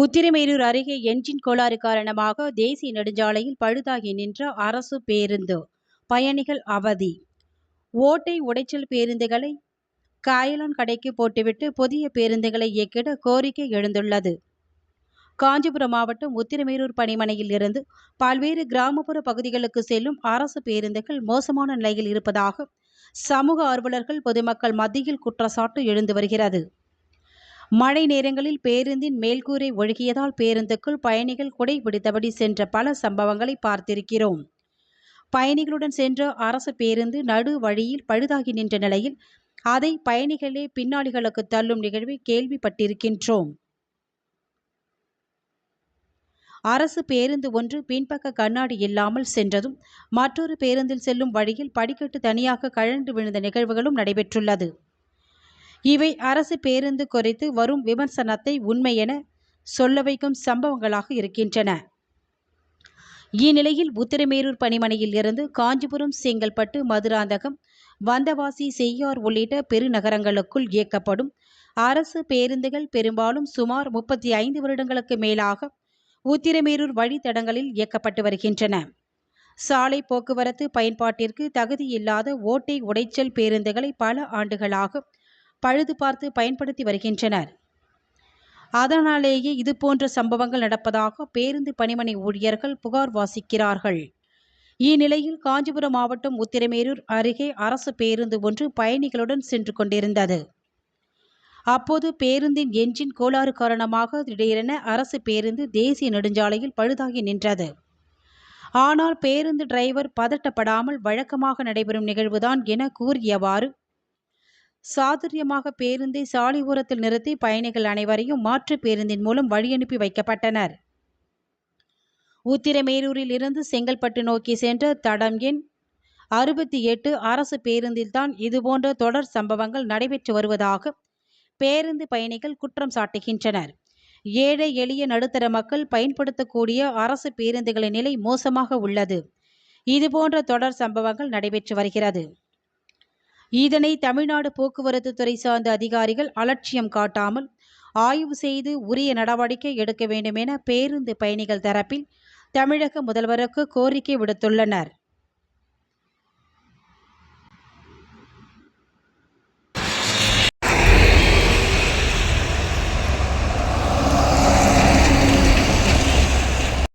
உத்திரமேரூர் அருகே என்ஜின் கோளாறு காரணமாக தேசிய நெடுஞ்சாலையில் பழுதாகி நின்ற அரசு பேருந்து. பயணிகள் அவதி. ஓட்டை உடைச்சல் பேருந்துகளை காயலான் கடைக்கு போட்டுவிட்டு புதிய பேருந்துகளை இயக்கிட கோரிக்கை எழுந்துள்ளது. காஞ்சிபுரம் மாவட்டம் உத்திரமேரூர் பணிமனையில் இருந்து பல்வேறு கிராமப்புற பகுதிகளுக்கு செல்லும் அரசு பேருந்துகள் மோசமான நிலையில் இருப்பதாக சமூக ஆர்வலர்கள் பொதுமக்கள் மத்தியில் குற்றச்சாட்டு எழுந்து வருகிறது. மழை நேரங்களில் பேருந்தின் மேல்கூரை ஒழுகியதால் பேருந்துக்குள் பயணிகள் குடை பிடித்தபடி சென்ற பல சம்பவங்களை பார்த்திருக்கிறோம். பயணிகளுடன் சென்ற அரசு பேருந்து நடு வழியில் பழுதாகி நின்ற நிலையில் அதை பயணிகளே பின்னாளிகளுக்கு தள்ளும் நிகழ்வை கேள்விப்பட்டிருக்கின்றோம். அரசு பேருந்து ஒன்று பின்பக்க கண்ணாடி இல்லாமல் சென்றதும் மற்றொரு பேருந்தில் செல்லும் வழியில் படிக்கட்டு தனியாக கழண்டு விழுந்த நிகழ்வுகளும் நடைபெற்றுள்ளது. இவை அரசு பேருந்து குறித்து வரும் விமர்சனத்தை உண்மை என சொல்ல வைக்கும் சம்பவங்களாக இருக்கின்றன. இந்நிலையில் உத்திரமேரூர் பணிமனையில் இருந்து காஞ்சிபுரம் செங்கல்பட்டு மதுராந்தகம் வந்தவாசி செய்யார் உள்ளிட்ட பெருநகரங்களுக்குள் இயக்கப்படும் அரசு பேருந்துகள் பெரும்பாலும் சுமார் முப்பத்தி ஐந்து வருடங்களுக்கு மேலாக உத்திரமேரூர் வழித்தடங்களில் இயக்கப்பட்டு வருகின்றன. சாலை போக்குவரத்து பயன்பாட்டிற்கு தகுதியில்லாத ஓட்டை உடைச்சல் பேருந்துகளை பல ஆண்டுகளாக பழுது பார்த்து பயன்படுத்தி வருகின்றனர். அதனாலேயே இதுபோன்ற சம்பவங்கள் நடப்பதாக பேருந்து பணிமனை ஊழியர்கள் புகார் வாசிக்கிறார்கள். இந்நிலையில் காஞ்சிபுரம் மாவட்டம் உத்திரமேரூர் அருகே அரசு பேருந்து ஒன்று பயணிகளுடன் சென்று கொண்டிருந்தது. அப்போது பேருந்தின் என்ஜின் கோளாறு காரணமாக திடீரென அரசு பேருந்து தேசிய நெடுஞ்சாலையில் பழுதாகி நின்றது. ஆனால் பேருந்து டிரைவர் பதட்டப்படாமல் வழக்கமாக நடைபெறும் நிகழ்வுதான் என கூறியவாறு சாதுரியமாக பேருந்தை சாலை ஓரத்தில் நிறுத்தி பயணிகள் அனைவரையும் மாற்று பேருந்தின் மூலம் வழியனுப்பி வைக்கப்பட்டனர். உத்திரமேரூரில் இருந்து செங்கல்பட்டு நோக்கி சென்ற தடம் எண் அறுபத்தி எட்டு அரசு பேருந்தில்தான் இதுபோன்ற தொடர் சம்பவங்கள் நடைபெற்று வருவதாக பேருந்து பயணிகள் குற்றம் சாட்டுகின்றனர். ஏழை எளிய நடுத்தர மக்கள் பயன்படுத்தக்கூடிய அரசு பேருந்துகளின் நிலை மோசமாக உள்ளது. இதுபோன்ற தொடர் சம்பவங்கள் நடைபெற்று வருகிறது. இதனை தமிழ்நாடு போக்குவரத்து துறை சார்ந்த அதிகாரிகள் அலட்சியம் காட்டாமல் ஆய்வு செய்து உரிய நடவடிக்கை எடுக்க வேண்டும் என பேருந்து பயணிகள் தரப்பில் தமிழக முதல்வருக்கு கோரிக்கை விடுத்துள்ளனர்.